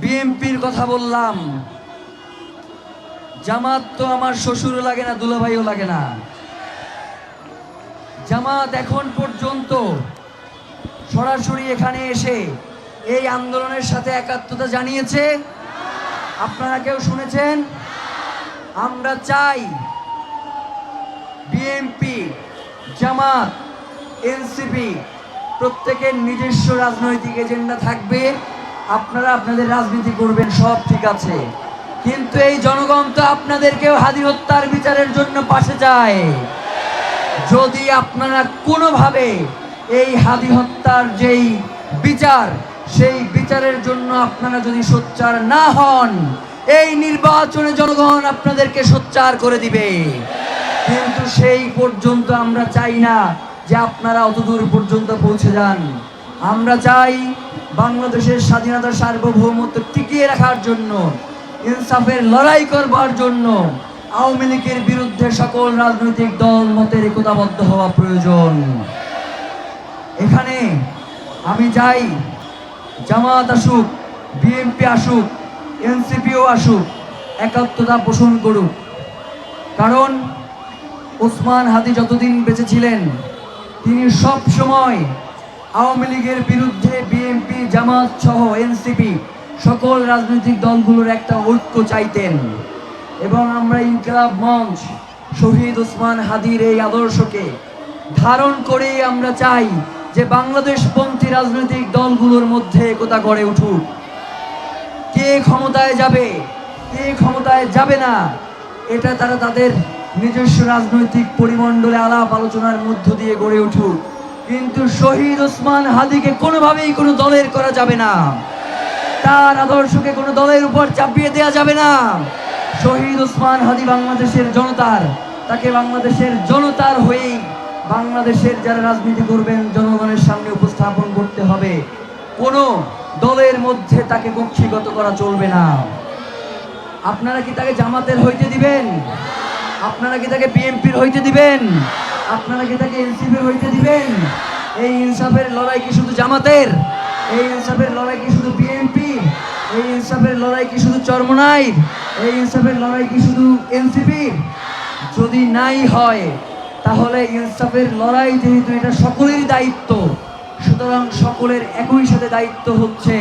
বিএমপির কথা বললাম। জামাত তো আমার শ্বশুরও লাগে না, দুলাভাইও লাগে না। জামাত এখন পর্যন্ত সরাসরি এখানে এসে এই আন্দোলনের সাথে একাত্মতা জানিয়েছে। আপনারা কেউ শুনেছেন? আমরা চাই বিএনপি জামাত, এনসিপি প্রত্যেকের নিজস্ব রাজনৈতিক এজেন্ডা থাকবে। আপনারা আপনাদের রাজনীতি করবেন, সব ঠিক আছে। কিন্তু এই জনগণ তো আপনাদেরকেও হাদি হত্যার বিচারের জন্য পাশে যায়। যদি আপনারা কোনোভাবে এই হাদি হত্যার যেই বিচার, সেই বিচারের জন্য আপনারা যদি সোচ্চার না হন, এই নির্বাচনে জনগণ আপনাদেরকে সোচ্চার করে দিবে। কিন্তু সেই পর্যন্ত আমরা চাই না যে আপনারা অতদূর পর্যন্ত পৌঁছে যান। আমরা চাই বাংলাদেশের স্বাধীনতা সার্বভৌমত্ব টিকিয়ে রাখার জন্য, ইনসাফের লড়াই করবার জন্য আওয়ামী লীগের বিরুদ্ধে সকল রাজনৈতিক দল মতের একতাবদ্ধ হওয়া প্রয়োজন। এখানে আমি যাই জামাত আসুক, বিএনপি আসুক, এনসিপিও আসুক, একাত্মতা পোষণ করুক। কারণ ওসমান হাদি যতদিন বেঁচে ছিলেন, তিনি সব সময় আওয়ামী লীগের বিরুদ্ধে বিএনপি, জামাত সহ এনসিপি সকল রাজনৈতিক দলগুলোর একটা ঐক্য চাইতেন। এবং আমরা ইনকলাব মঞ্চ শহীদ ওসমান হাদির এই আদর্শকে ধারণ করেই আমরা চাই যে বাংলাদেশপন্থী রাজনৈতিক দলগুলোর মধ্যে একতা গড়ে উঠুক। কে ক্ষমতায় যাবে, কে ক্ষমতায় যাবে না, এটা তারা তাদের নিজস্ব রাজনৈতিক পরিমণ্ডলে আলাপ আলোচনার মধ্য দিয়ে গড়ে উঠুক। কিন্তু শহীদ ওসমান হাদিকে কোনোভাবেই কোনো দলের করা যাবে না। তার আদর্শকে কোনো দলের উপর চাপিয়ে দেওয়া যাবে না। শহীদ ওসমান হাদি বাংলাদেশের জনতার, তাকে বাংলাদেশের জনতার হয়েই বাংলাদেশের যারা রাজনীতি করবেন, জনগণের সামনে উপস্থাপন করতে হবে। কোনো দলের মধ্যে তাকে কক্ষিগত করা চলবে না। আপনারা কি তাকে জামাতের হইতে দিবেন? আপনারা কি তাকে বিএনপির হইতে দিবেন? আপনারা কি তাকে এনসিপির হইতে দিবেন? এই ইনসাফের লড়াই কি শুধু জামাতের? এই ইনসাফের লড়াই কি শুধু বিএনপি? এই ইনসাফের লড়াই কি শুধু চরমনাই এই ইনসাফের লড়াই কি শুধু এনসিপি? যদি নাই হয়, তাহলে ইনসাফের লড়াই যেহেতু এটা সকলেরই দায়িত্ব, সুতরাং সকলের একই সাথে দায়িত্ব হচ্ছে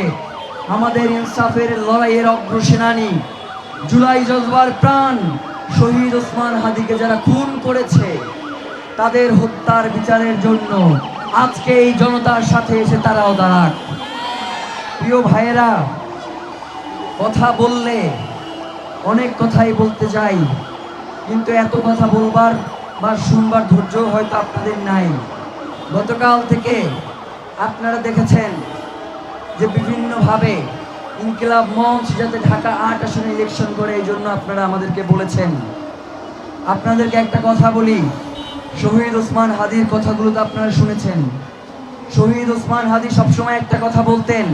আমাদের ইনসাফের লড়াইয়ের অগ্রসেনানী, জুলাই জজবার প্রাণ। শহীদ ওসমান হাদিকে যারা খুন করেছে, তাদের হত্যার বিচারের জন্য আজকে এই জনতার সাথে এসে তারাও দাঁড়াক প্রিয় ভাইয়েরা, কথা বললে অনেক কথাই বলতে চাই কিন্তু এত কথা বলবার বা শুনবার ধৈর্য হয়তো আপনাদের নাই। গতকাল থেকে আপনারা দেখেছেন যে বিভিন্নভাবে ইনকিলাব মঞ্চ যাতে ঢাকা আট আসনে ইলেকশন করে, এই জন্য আপনারা আমাদেরকে বলেছেন। আপনাদেরকে একটা কথা বলি। শহীদ ওসমান হাদির কথাগুলো তো আপনারা শুনেছেন। শহীদ ওসমান হাদি সবসময় একটা কথা বলতেন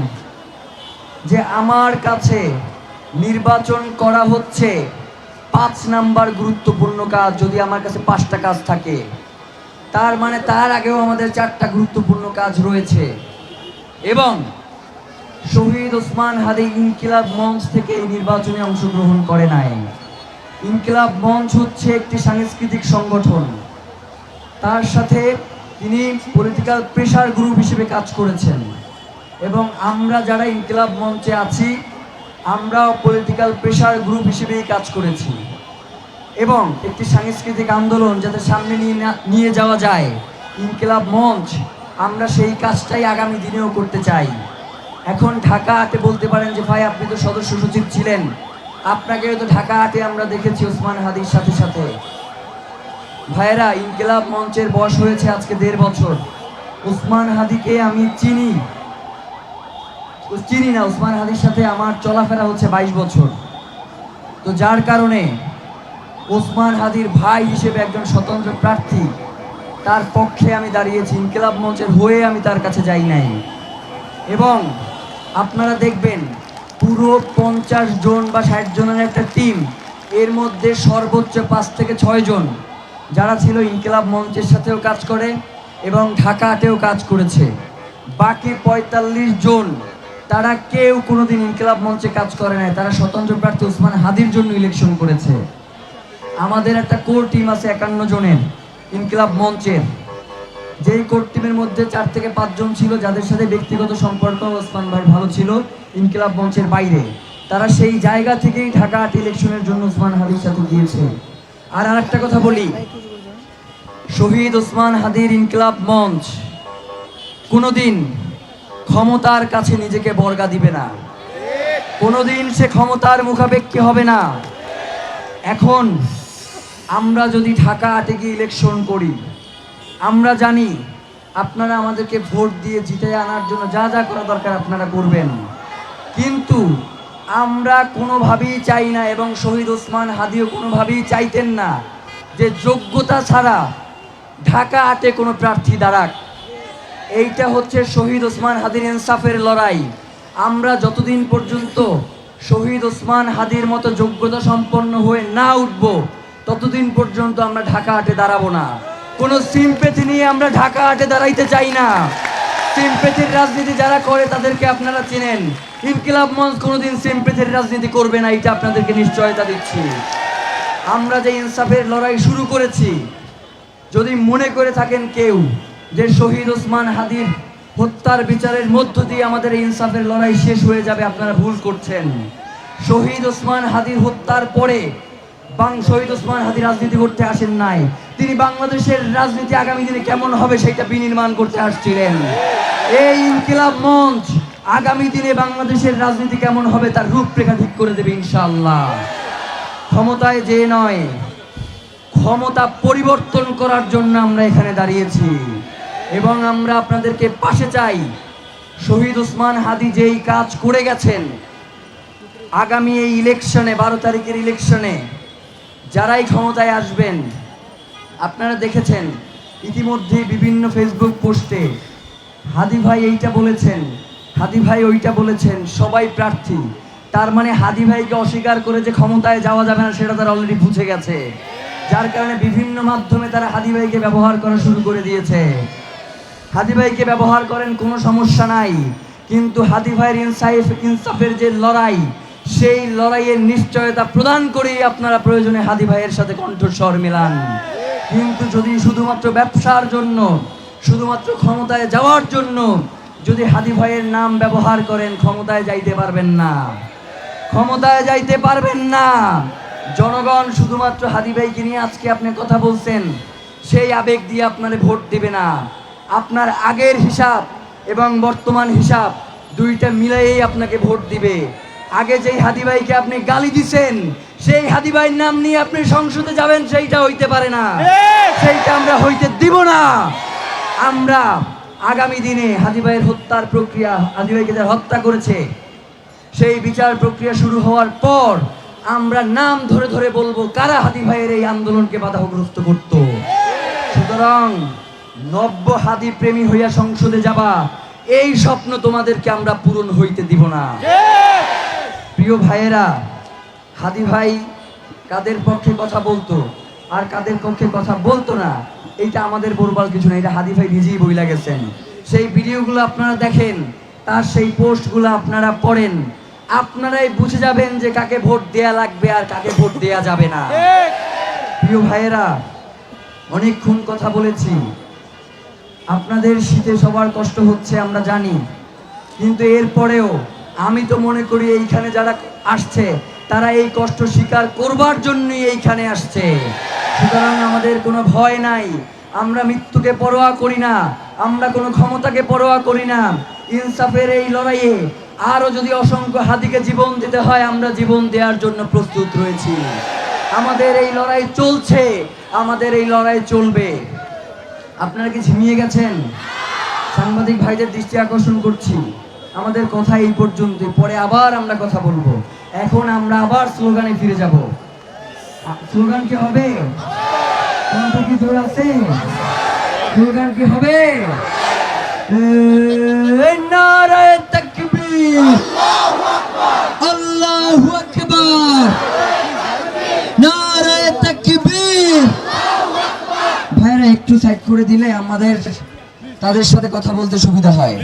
যে, আমার কাছে নির্বাচন করা হচ্ছে পাঁচ নাম্বার গুরুত্বপূর্ণ কাজ, যদি আমার কাছে পাঁচটা কাজ থাকে। তার মানে তার আগেও আমাদের চারটা গুরুত্বপূর্ণ কাজ রয়েছে। এবং শহীদ ওসমান হাদি ইনকিলাব মঞ্চ থেকে এই নির্বাচনে অংশগ্রহণ করে নাই। ইনকিলাব মঞ্চ হচ্ছে একটি সাংস্কৃতিক সংগঠন। তার সাথে তিনি পলিটিক্যাল প্রেশার গ্রুপ হিসেবে কাজ করেছেন। এবং আমরা যারা ইনকিলাব মঞ্চে আছি, আমরাও পলিটিক্যাল প্রেশার গ্রুপ হিসেবেই কাজ করেছি। এবং একটি সাংস্কৃতিক আন্দোলন যাতে সামনে নিয়ে নিয়ে যাওয়া যায়, ইনকিলাব মঞ্চ, আমরা সেই কাজটাই আগামী দিনেও করতে চাই। এখন ঢাকা আটে বলতে পারেন যে, ভাই, আপনি তো সদস্য সচিব ছিলেন। আপনাকে তো ঢাকা আটে আমরা দেখেছি ওসমান হাদির সাথে সাথে। ভাইরা ইনকিলাব মঞ্চের বয়স হয়েছে আজকে দেড় বছর। ওসমান হাদিকে আমি চিনি। চিনি না, ওসমান হাদির সাথে আমার চলাফেরা হচ্ছে বাইশ বছর। তো যার কারণে ওসমান হাদির ভাই হিসেবে একজন স্বতন্ত্র প্রার্থী, তার পক্ষে আমি দাঁড়িয়েছি। ইনকিলাব মঞ্চের হয়ে আমি তার কাছে যাই নাই। এবং আপনারা দেখবেন পুরো পঞ্চাশ জন বা ষাট জনের একটা টিম এর মধ্যে সর্বোচ্চ পাঁচ থেকে ছয় জন যারা ছিল ইনকিলাব মঞ্চের সাথেও কাজ করে এবং ঢাকাতেও কাজ করেছে। বাকি পঁয়তাল্লিশ জন, তারা কেউ কোনোদিন ইনকিলাব মঞ্চে কাজ করে নাই, তারা স্বতন্ত্র প্রার্থী উসমান হাদির জন্য ইলেকশন করেছে। আমাদের একটা কোর টিম আছে একান্ন জনের ইনকিলাব মঞ্চের। যেই কোর টিমের মধ্যে চার থেকে পাঁচজন ছিল, যাদের সাথে ব্যক্তিগত সম্পর্ক, ওসমান ভাই ভালো ছিল, ইনকিলাব মঞ্চের বাইরে। তারা সেই জায়গা থেকেই ঢাকা আট ইলেকশনের জন্য ওসমান হাদির সাথে গিয়েছে। আর আরেকটা কথা বলি, শহীদ ওসমান হাদির ইনকিলাব মঞ্চ কোনোদিন ক্ষমতার কাছে নিজেকে বর্গা দিবে না। কোনোদিন সে ক্ষমতার মুখাপেক্ষী হবে না। এখন আমরা যদি ঢাকা আটে গিয়ে ইলেকশন করি আমরা জানি আপনারা আমাদেরকে ভোট দিয়ে জিতে আনার জন্য যা যা করা দরকার আপনারা করবেন। কিন্তু আমরা কোনোভাবেই চাই না এবং শহীদ ওসমান হাদিও কোনোভাবেই চাইতেন না যে যোগ্যতা ছাড়া ঢাকা আটে কোনো প্রার্থী দাঁড়াক। এইটা হচ্ছে শহীদ ওসমান হাদির ইনসাফের লড়াই। আমরা যতদিন পর্যন্ত শহীদ ওসমান হাদির মতো যোগ্যতা সম্পন্ন হয়ে না উঠব, ততদিন পর্যন্ত আমরা ঢাকা আটে দাঁড়াবো না। কোনো সিম্পেথি নিয়ে আমরা ঢাকা আটে দাঁড়াইতে চাই না। সিম্পেথির রাজনীতি যারা করে তাদেরকে আপনারা চিনেন। ইনকিলাব মঞ্চ কোনোদিন সিম্পেথির রাজনীতি করবে না, এটা আপনাদেরকে নিশ্চয়তা দিচ্ছি। আমরা যে ইনসাফের লড়াই শুরু করেছি, যদি মনে করে থাকেন কেউ যে শহীদ ওসমান হাদির হত্যার বিচারের মধ্য দিয়ে আমাদের ইনসাফের লড়াই শেষ হয়ে যাবে, আপনারা ভুল করছেন। শহীদ ওসমান হাদির হত্যার পরে বাং শহীদ ওসমান হাদি রাজনীতি করতে আসেন নাই। তিনি বাংলাদেশের রাজনীতি আগামী দিনে কেমন হবে সেটা বিনির্মাণ করতে আসছিলেন। এই ইনকিলাব মঞ্চ আগামী দিনে বাংলাদেশের রাজনীতি কেমন হবে তার রূপরেখা ঠিক করে দেবে ইনশাল্লাহ ক্ষমতায় যে নয়, ক্ষমতা পরিবর্তন করার জন্য আমরা এখানে দাঁড়িয়েছি। এবং আমরা আপনাদেরকে পাশে চাই, শহীদ ওসমান হাদি যেই কাজ করে গেছেন, আগামী এই ইলেকশনে, বারো তারিখের ইলেকশনে যারাই ক্ষমতায় আসবেন আপনারা দেখেছেন ইতিমধ্যে বিভিন্ন ফেসবুক পোস্টে, হাদি ভাই এইটা বলেছেন, হাদি ভাই ওইটা বলেছেন, সবাই প্রার্থী। তার মানে হাদি ভাইকে অস্বীকার করে যে ক্ষমতায় যাওয়া যাবে না, সেটা তারা অলরেডি বুঝে গেছে। যার কারণে বিভিন্ন মাধ্যমে তারা হাদি ভাইকে ব্যবহার করা শুরু করে দিয়েছে। হাদি ভাইকে ব্যবহার করেন কোনো সমস্যা নাই, কিন্তু হাদি ভাইয়ের ইনসাইফ, ইনসাফের যে লড়াই সেই লড়াইয়ের নিশ্চয়তা প্রদান করেই আপনারা প্রয়োজনে হাদি ভাইয়ের সাথে কণ্ঠস্বর মিলান। কিন্তু যদি শুধুমাত্র ব্যবসার জন্য, শুধুমাত্র ক্ষমতায় যাওয়ার জন্য যদি হাদি ভাইয়ের নাম ব্যবহার করেন, ক্ষমতায় যাইতে পারবেন না। ক্ষমতায় যাইতে পারবেন না। জনগণ শুধুমাত্র হাদি ভাইকে নিয়ে আজকে আপনি কথা বলছেন, সেই আবেগ দিয়ে আপনারে ভোট দিবে না। আপনার আগের হিসাব এবং বর্তমান হিসাব দুইটা মিলাইয়েই আপনাকে ভোট দিবে। আগে যেই হাদি ভাইকে আপনি গালি দিছেন সেই হাদি ভাইয়ের নাম নিয়ে আপনি সংসদে যাবেন সেইটা হইতে পারে না। সেইটা আমরা হইতে দিব না। আমরা আগামী দিনে হাদি ভাইয়ের হত্যার প্রক্রিয়া হাদি ভাইকে যারা হত্যা করেছে সেই বিচার প্রক্রিয়া শুরু হওয়ার পর আমরা নাম ধরে ধরে বলব কারা হাদি ভাইয়ের এই আন্দোলনকে বাধাগ্রস্ত করত? সুতরাং নব্য হাদি প্রেমী হইয়া সংসদে যাবা এই স্বপ্ন তোমাদেরকে আমরা পূরণ হইতে দিব না। প্রিয় ভাইয়েরা হাদি ভাই কাদের পক্ষে কথা বলতো আর কাদের পক্ষে কথা বলতো না, এইটা আমাদের বলবার কিছু না, এটা হাদি ভাই নিজেই বইলা গেছেন। সেই ভিডিওগুলো আপনারা দেখেন, তার সেই পোস্টগুলো আপনারা পড়েন, আপনারাই বুঝে যাবেন যে কাকে ভোট দেয়া লাগবে আর কাকে ভোট দেয়া যাবে না। প্রিয় ভাইয়েরা, অনেকক্ষণ কথা বলেছি। আপনাদের শীতে সবার কষ্ট হচ্ছে, আমরা জানি, কিন্তু এরপরেও আমি তো মনে করি এইখানে যারা আসছে, তারা এই কষ্ট স্বীকার করবার জন্যই এইখানে আসছে। সুতরাং আমাদের কোনো ভয় নাই। আমরা মৃত্যুকে পরোয়া করি না। আমরা কোনো ক্ষমতাকে পরোয়া করি না। ইনসাফের এই লড়াইয়ে আরও যদি অসংখ্য হাতিকে জীবন দিতে হয়, আমরা জীবন দেওয়ার জন্য প্রস্তুত রয়েছি। আমাদের এই লড়াই চলছে। আমাদের এই লড়াই চলবে। আপনারা কি ঝিমিয়ে গেছেন? সাংবাদিক ভাইদের দৃষ্টি আকর্ষণ করছি। আমাদের কথা এই পর্যন্ত পরে আবার আমরা কথা বলব। এখন আমরা আবার স্লোগানে ফিরে যাব। স্লোগান কি হবে? কি জোর আছে? স্লোগান কি হবে? নারায়ে তাকবীর। আল্লাহু আকবার। নারায়ে তাকবীর। ভাইরা একটু সাইড করে দিলে আমাদের, তাদের সাথে কথা বলতে সুবিধা হয়।